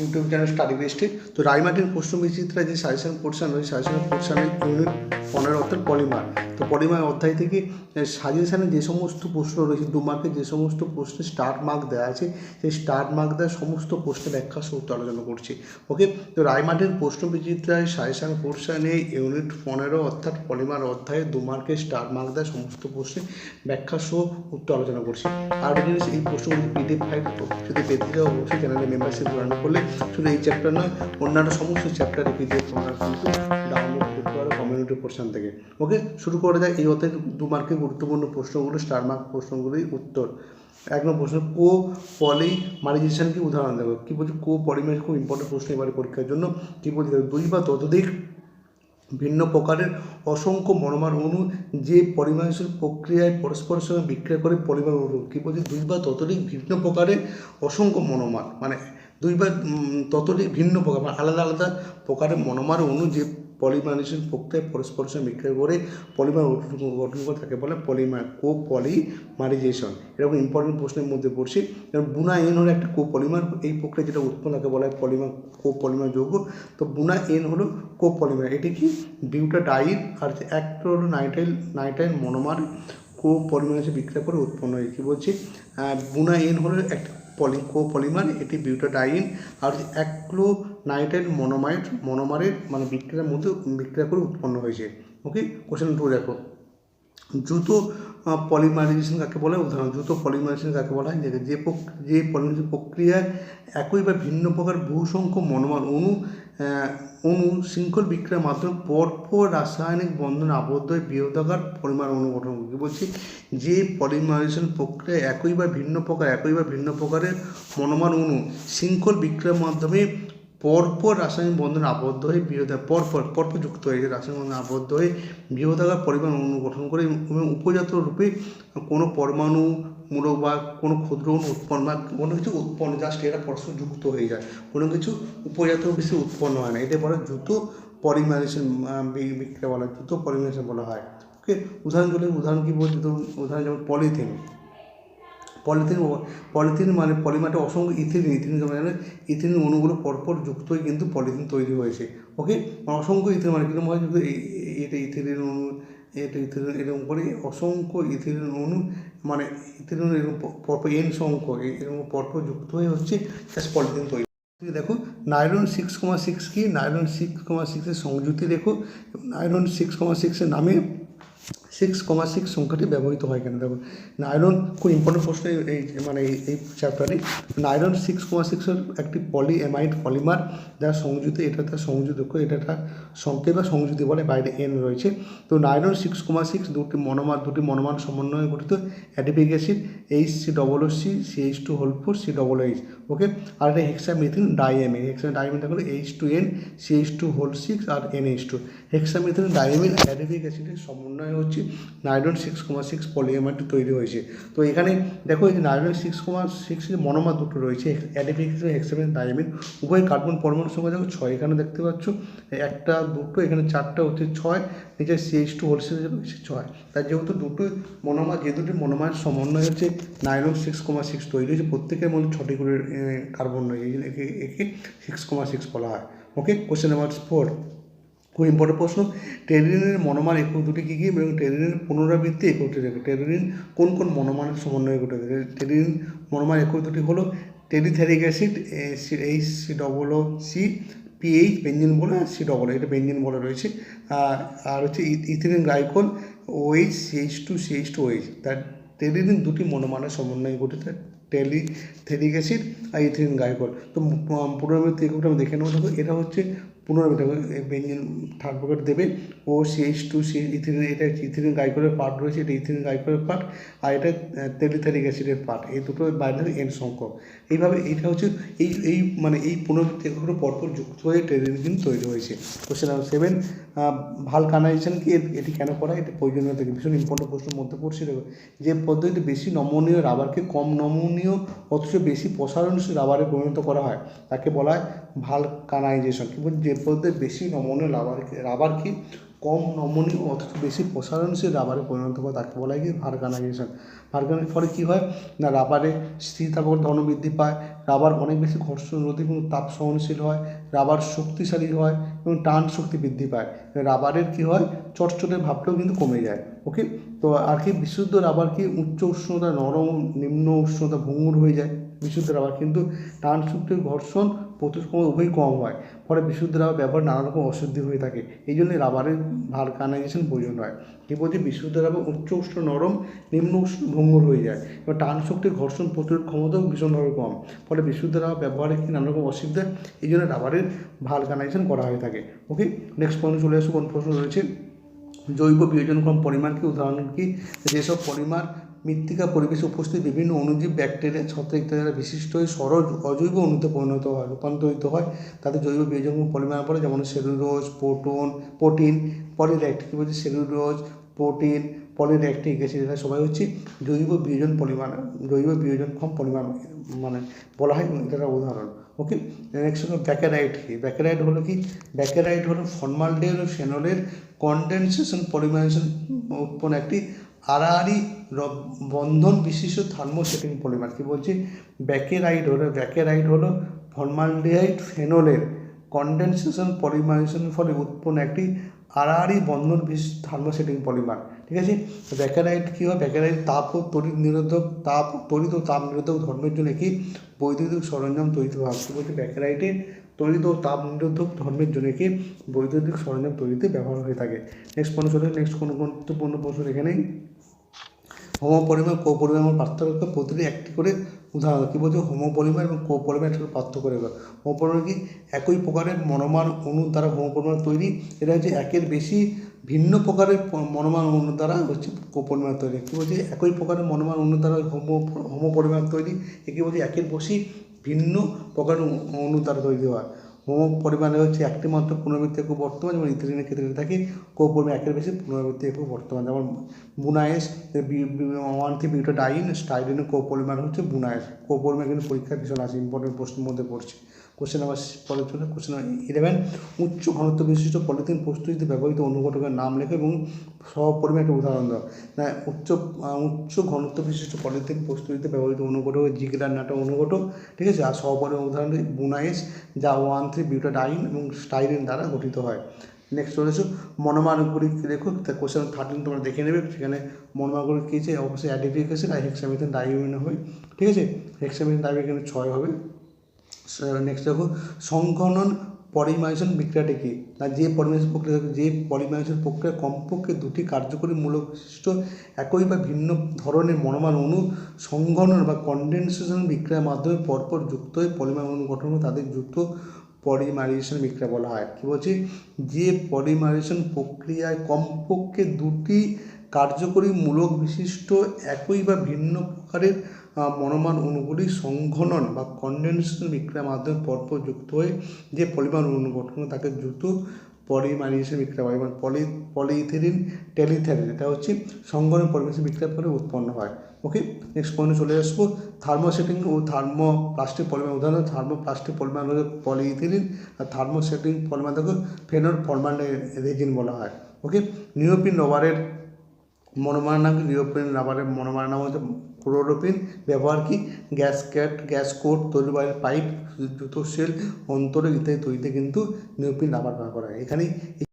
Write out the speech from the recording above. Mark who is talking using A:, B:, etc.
A: YouTube channel study বেস্টে তো রায়মাটির প্রশ্ন বিচিত্রা যে সাজেশন পোর্শন ওই সাজেশন পোর্শনের ইউনিট পনেরো অর্থাৎ পলিমার। তো পলিমার অধ্যায় থেকে সাজেশানে যে সমস্ত প্রশ্ন রয়েছে, দু মার্কের যে সমস্ত প্রশ্নে স্টার মার্ক দেওয়া আছে, সেই স্টার মার্ক দেওয়া সমস্ত প্রশ্নের ব্যাখ্যা উত্তর আলোচনা করছি। ওকে তো রায়মাটির প্রশ্ন বিচিত্রায় সাজেশান পোর্শনে ইউনিট পনেরো অর্থাৎ পলিমার অধ্যায়ে দু মার্কের স্টার মার্ক দেওয়া সমস্ত প্রশ্নের ব্যাখ্যা সহ উত্তর আলোচনা করছি। আর এই প্রশ্নগুলি পিডিএফ ফাইল যদি পেতে চাও, অবশ্যই চ্যানেলে মেম্বারশিপ জয়েন করলে শুধু এই চ্যাপ্টার নয়, অন্যান্য সমস্ত চ্যাপ্টারে পিডিএফ তোমরা কিন্তু ডাউনলোড করতে পারো কমিউনিটি পোর্শন থেকে। ওকে শুরু করা যায় এই অধ্যায়। দু মার্কের গুরুত্বপূর্ণ প্রশ্নগুলো স্টার মার্ক প্রশ্নগুলির উত্তর। এক নম্বর প্রশ্ন কো পলি মারিজেশন কি? উদাহরণ দেবো। কী বলছে? কো পলিমার খুব ইম্পর্টেন্ট প্রশ্ন এবারে পরীক্ষার জন্য। কী বলছে? দুই বা ততোধিক ভিন্ন প্রকারের অসংখ্য মনোমার অণু যে পরিমাণশীল প্রক্রিয়ায় পরস্পরের সঙ্গে বিক্রিয়া করে পলিমার অণু। কী বলছি? দুই বা ততোধিক ভিন্ন প্রকারের অসংখ্য মনোমার। মানে দুই বা উম, ততোধিক ভিন্ন প্রকার মানে আলাদা আলাদা প্রকারের মনোমার অণু যে পলিমারেশন প্রক্রিয়ায় পরস্পরের সঙ্গে বিক্রিয়া করে পলিমার গঠন করে থাকে বলে পলিমার কো পলিমারিজেশন এরকম ইম্পর্টেন্ট প্রশ্নের মধ্যে পড়ছে। যেমন বুনা এন হলো একটা কো পলিমার এই প্রক্রিয়া যেটা উৎপন্ন থাকে বলা হয় পলিমার কো পলিমার যৌগ। তো বুনা এন হলো কো পলিমার এটি কি? বিউটাডাইন আর একটা হলো nitrile nitrile monomer copolymer বিক্রিয়া করে উৎপন্ন হয়। কী বলছি? বুনা এন হলো একটা পলি কো পলিমার এটি বিউটাডাইন আর নাইট্রাইল মনোমাইট, মনোমারের মানে বিক্রিয়ার মধ্যে বিক্রিয়া করে উৎপন্ন হয়েছে। ওকে কোশ্চেন টু দেখো। দ্রুত পলিমারাইজেশন কাকে বলা? হয় উদাহরণ দ্রুত পলিমারাইজেশন কাকে বলা হয়? যে যে পলিমারাইজেশন প্রক্রিয়ায় একই বা ভিন্ন প্রকার বহু সংখ্যক মনোমার অণু অণু শৃঙ্খল বিক্রিয়ার মাধ্যমে পরপর রাসায়নিক বন্ধনে আবদ্ধ হয়ে বৃহদাকার পরিমাণ অণু গঠন করে। কি বলছি যে পলিমারাইজেশন প্রক্রিয়া একই বা ভিন্ন প্রকার, একই বা ভিন্ন প্রকারের মনোমার অণু শৃঙ্খল বিক্রিয়ার মাধ্যমে পরপর রাসায়নিক বন্ধনে আবদ্ধ হয়ে বৃহদা পরপর পরপর যুক্ত হয়ে রাসায়নিক বন্ধন আবদ্ধ হয়ে বৃহদাকার পরিমাণ অণু গঠন করে এবং উপজাত রূপে কোনো পরমাণু মূলক বা কোনো ক্ষুদ্র উৎপন্ন বা কোনো কিছু উৎপন্ন জাস্ট এরা পরস্পর যুক্ত হয়ে যায়। কোনো কিছু উপজাত বেশি উৎপন্ন হয় না। এটা বলা দ্রুত পলিমারেশন বিক্রিয়া বলা হয় দ্রুত পলিমারেশন বলা হয়। ওকে? উদাহরণ চলে, উদাহরণ কী বলছি? ধরুন, উদাহরণ যেমন পলিথিন। পলিথিন পলিথিন মানে পলিমারটা অসংখ্য ইথিলিন ইথিলিন যেমন জানেন ইথিলিন অণুগুলো পরপর যুক্ত হয়ে কিন্তু পলিথিন তৈরি হয়েছে। ওকে? মানে অসংখ্য ইথিলিন মানে কীরকম হয়? এটা ইথিলিন অণু, এটা ইথিলিন, এরকম করে অসংখ্য ইথিলিন অণু মানে তৃণমূল এরকম পরপর এন সংখ্যক এরকম পরপর যুক্ত হয়ে হচ্ছে পলিথিন তৈরি। তুমি দেখো নাইরন সিক্স কমা সিক্স কি? নাইরন সিক্স কমা সিক্সের সংযুক্তি দেখো নাইরন সিক্স কমা সিক্সের নামে সিক্স কমা সিক্স সংখ্যাটি ব্যবহৃত হয় কেন? দেখো নাইলন খুব ইম্পর্টেন্ট প্রশ্ন এই- মানে এই চ্যাপ্টারে নাইলন সিক্স কমা সিক্সের একটি পলি অ্যামাইড পলিমার যার সংযুতি, এটা তার সংযুক্ত এটা একটা সংকেত বা সংযুতি বলে বাইরে এন রয়েছে। তো নাইলন সিক্স কমা সিক্স দুটি মনোমার দুটি মনোমার সমন্বয়ে গঠিত adipic acid H C double O C C H two whole four C double H okay আর এটা হেক্সামিথিন ডাইএমিন হেক্সা ডাইমিন হলো H two N C H two whole six আর N H two hexamethylene diamine adipic অ্যাসিডের সমন্বয় হচ্ছে nylon six comma six পলিএমারটি তৈরি হয়েছে। তো এখানে দেখো এই যে নাইলন সিক্স কমা সিক্সের মনোমার দুটো রয়েছে অ্যাডিপিক অ্যাসিড হেক্সামিন ডাইমিন উভয় কার্বন পরমাণুর সংখ্যা দেখো ছয় এখানে দেখতে পাচ্ছ, একটা দুটো, এখানে চারটা হচ্ছে ছয়, নিচে সি এইচ টু হোলসেল হচ্ছে ছয়। তাই যেহেতু দুটো মনোমার যে দুটি মনোমার সমন্বয় হচ্ছে নাইলন সিক্স কমা সিক্স তৈরি হয়েছে, প্রত্যেকের মধ্যে ছটি করে কার্বন রয়েছে, একে একে সিক্স কমা সিক্স বলা হয়। ওকে কোশ্চেন নাম্বার ফোর খুব ইম্পর্টেন্ট প্রশ্ন। টেরিনের মনোমার একক দুটি কী কী এবং টেরিনের পুনরাবৃত্তি এককটি রেখে টেরিন কোন কোন মনোমারের সমন্বয়ে থাকে টেরিন মনোমার একক দুটি হলো terephthalic acid H C double O C PH benzene বলে, আর সি ডবল এটা বেঞ্জিন বলে রয়েছে। আর হচ্ছে ethylene glycol OH CH two CH two OH তার টেরিনিন দুটি মনোমানের সমন্বয়ে গঠিত টেলি থেরিক অ্যাসিড আর ইথিলিন গ্লাইকোল তো পুনরাবৃত্তি এককটা আমি দেখে নেব। এটা হচ্ছে পুনরাবৃত্তি বেঞ্জিন থার্ড পকেট দেবে O CH two C, ethylene, এটা ইথিলিন গ্লাইকোলের পার্ট রয়েছে, এটা ইথিলিন গ্লাইকোলের পার্ট, আর এটা টেলিথেরিক অ্যাসিডের পার্ট, এই দুটো বাইরে এন সংখ্যক। এইভাবে এটা হচ্ছে এই এই মানে এই পুনরাবৃত্তি এককগুলো পরপর যুক্ত হয়ে টেলিদিন তৈরি হয়েছে। কোশ্চেন নাম্বার সেভেন ভালো কানাইজেশন কি? এটি কেন করা এটা প্রয়োজনীয় থেকে ভীষণ ইম্পর্টেন্ট প্রশ্নের মধ্যে পড়ছে। যে পদ্ধতিতে বেশি নমনীয় রাবারকে কম নমনীয়, অথচ বেশি প্রসারণশীল রাবারে পরিণত করা হয়, তাকে বলা হয় ভালো কানাইজেশন। কি বলছে? যে পদ্ধতিতে বেশি নমনীয় রাবারকে রাবারকে কম নমনীয় অথচ বেশি প্রসারণশীল রাবারে পরিণত হয়, তাকে বলা হয় ভার্গানাইজেশন। ভার্গানের ফলে কী হয় না, রাবারে স্থিতিস্থাপক ধর্ম বৃদ্ধি পায়, রাবার অনেক বেশি ঘর্ষণ রোধী এবং তাপ সহনশীল হয়, রাবার শক্তিশালী হয় এবং টান শক্তি বৃদ্ধি পায়। রাবারের কী হয়, চটচটে ভাবটাও কিন্তু কমে যায়। ওকে তো আর কি বিশুদ্ধ রাবার কি উচ্চ উষ্ণতা, নরম, নিম্ন উষ্ণতা ভঙ্গুর হয়ে যায় বিশুদ্ধ রাবার কিন্তু টান শক্তি ঘর্ষণ প্রতিক্রমণ উভয়ই কম হয়। ফলে বিশুদ্ধ রাবার ব্যবহার নানা রকম অশুদ্ধি হয়ে থাকে। এই জন্য রাবারের ভালকানাইজেশন প্রয়োজন হয়। কি বলছি বিশুদ্ধ রাবার উচ্চ উষ্ণ, নরম, নিম্ন উষ্ণ ভঙ্গুর হয়ে যায়। এবার টান শক্তির ঘর্ষণ প্রতিরোধ ক্ষমতাও ভীষণভাবে কম। ফলে বিশুদ্ধ রাবার ব্যবহারে কি নানা রকম অসুবিধা? এই জন্য রাবারের ভালকানাইজেশন করা হয়ে থাকে। ওকে নেক্সট পয়েন্ট চলে আসব। কোন প্রশ্ন রয়েছে? জৈব বিয়োজনক্রম পরিমাণ কি? উদাহরণ কি? যেসব পরিমাণ মৃত্তিকা পরিবেশে উপস্থিত বিভিন্ন অনুজীব ব্যাকটেরিয়া, ছত্রাক ইত্যাদি দ্বারা বিশিষ্ট হয়ে সরল, অজৈব অণুতে পরিণত হয়, রূপান্তরিত হয়। তাদের জৈব বিয়োজনক্রম পরিমাণ পড়ে যেমন সেলুলোজ, প্রোটন, প্রোটিন পলিল্যাক্টিক কী বলছে? সেলুলোজ, প্রোটিন পলিল্যাক্টিক অ্যাসিড এরা সবাই হচ্ছে জৈব বিয়োজন পরিমাণ, জৈব বিয়োজনক্ষম পরিমাণ মানে বলা হয় এটা উদাহরণ। ওকে নেক্সট হলো ব্যাকেরাইট কি ব্যাকেরাইট হলো কি? ব্যাকেরাইট হলো ফর্মালডেল ও ফেনলের কন্ডেনসেশন পলিমারেশন উৎপন্ন একটি আড়াআড়ি বন্ধন বিশিষ্ট থার্মোসেটিং পলিমার। কি বলছি? ব্যাকেরাইট হলো ব্যাকেরাইট হলো ফর্মালডিহাইড ফেনলের কন্ডেনসেশন পলিমারেশনের ফলে উৎপন্ন একটি আড়াআড়ি বন্ধন বিশিষ্ট থার্মোসেটিং পলিমার, ঠিক আছে? ব্যাকেরাইট কী হয়? ব্যাকেরাইট তাপ ও তড়িৎ নিরোধক, তাপ তড়িৎ ও তাপ নিরোধক ধর্মের জন্য একটি বৈদ্যুতিক সরঞ্জাম তৈরি হয় কী বলছি ব্যাকেরাইটের তড়িৎ ও তাপ নিরোধক ধর্মের জন্য একটি বৈদ্যুতিক সরঞ্জাম তৈরিতে ব্যবহার হয়ে থাকে। নেক্সট প্রশ্ন চলে নেক্সট কোনো গুরুত্বপূর্ণ প্রশ্ন এখানেই। হোমোপলিমার কোপলিমার পার্থক্য প্রতিটি একটি করে উদাহরণ। কী বলছে? হোমোপলিমার এবং কোপলিমার একটি পার্থক্য রেখা হোমোপলিমার কি? একই প্রকারের মনোমান অণু দ্বারা হোমোপলিমার তৈরি। এটা হচ্ছে একের বেশি ভিন্ন প্রকারের মনোমান অণু দ্বারা হচ্ছে কোপলিমার তৈরি। কী বলছে? একই প্রকারের মনোমান অণু দ্বারা হোমো, হোমোপলিমার তৈরি। একে বলছে? একের বেশি ভিন্ন প্রকারের অণু দ্বারা তৈরি হয়। হোমো পরিমাণে হচ্ছে একটি মাত্র পুনরাবৃত্তি একক বর্তমান যেমন ইথিলিনের ক্ষেত্রে থাকে কো পরিমাণ একের বেশি পুনরাবৃত্তি একক বর্তমান। যেমন Buna S one three butadiene স্টাইলিনের co পরিমাণ হচ্ছে বুনায়েস। কো পরিমাণ কিন্তু পরীক্ষায় ভীষণ আছে ইম্পর্টেন্ট প্রশ্নের মধ্যে পড়ছে। কোশ্চেন নাম্বার পরে চলে কোশ্চেন ইলেভেন উচ্চ ঘনত্ব বিশিষ্ট পলিথিন প্রস্তুতিতে ব্যবহৃত অনুঘটকের নাম লেখো এবং সপরিমাণ একটা উদাহরণ দাও। না, উচ্চ উচ্চ ঘনত্ব বিশিষ্ট পলিথিন প্রস্তুতিতে ব্যবহৃত অনুঘটক জিগরার নাটা অনুঘটক, ঠিক আছে? আর সপরিমাণ উদাহরণ বুনাইস, যা ওয়ান থ্রি বিউটাডাইন এবং স্টাইরিন দ্বারা গঠিত হয়। নেক্সট চলে এসো। মনোমারগুলি দেখো কোশ্চেন থার্টিন তোমরা দেখে নেবে, সেখানে মনোমারগুলি কী আছে? অবশ্যই অ্যাসিড আর হেক্সামিথেন ডাইউমিন হবে ঠিক আছে? হেক্সামিথেন ডাইউমিন এখানে ছয় হবে। নেক্সট দেখো, সংঘনন পলিমাইজেশন বিক্রিয়াটি কি? না, যে পলিমাইজেশন প্রক্রিয়া, যে পলিমাইজেশন প্রক্রিয়া কমপক্ষে দুটি কার্যকরী মূলক বিশিষ্ট একই বা ভিন্ন ধরনের মনোমান অণু সংঘনন বা কন্ডেনসেশন বিক্রিয়ার মাধ্যমে পরপর যুক্ত হয়ে পলিমার অণু গঠন তাদের যুক্ত পলিমারাইজেশন বিক্রিয়া বলা হয়। কী বলছি? যে পলিমারাইজেশন প্রক্রিয়ায় কমপক্ষে দুটি কার্যকরী মূলক বিশিষ্ট একই বা ভিন্ন প্রকারের মনোমান অণুগুলি সংঘনন বা কন্ডেনসেশন বিক্রিয়ার মাধ্যমে পরপর যুক্ত হয়ে যে পলিমার অণু গঠন হয় তাকে দ্রুত পলিমারাইজেশন বিক্রিয়া বলে এবং পলি পলিইথিলিন টেলিথ্যালিন এটা হচ্ছে সংঘনন পলিমারাইজেশন বিক্রিয়ার ফলে উৎপন্ন হয়। ওকে নেক্সট পয়েন্টে চলে আসব। থার্মোসেটিং ও থার্মো প্লাস্টিক পলিমার উদাহরণ থার্মো প্লাস্টিক পলিমার হলো পলিইথিলিন আর থার্মোসেটিং পলিমার দেখো ফেনল ফরমান রেজিন বলা হয়। ওকে নিওপিন রবারের মনোমার নাম কি নিওপিন রাবারের মনোমারণা নাম হচ্ছে ক্লোরোপিন ব্যবহার কি? গ্যাস ক্যাট, গ্যাস কোট, তৈরি পাইপ জুতো সেল অন্তরে ইত্যাদি তৈরিতে কিন্তু নিরোপিন রাবার ব্যবহার করা হয়। এখানেই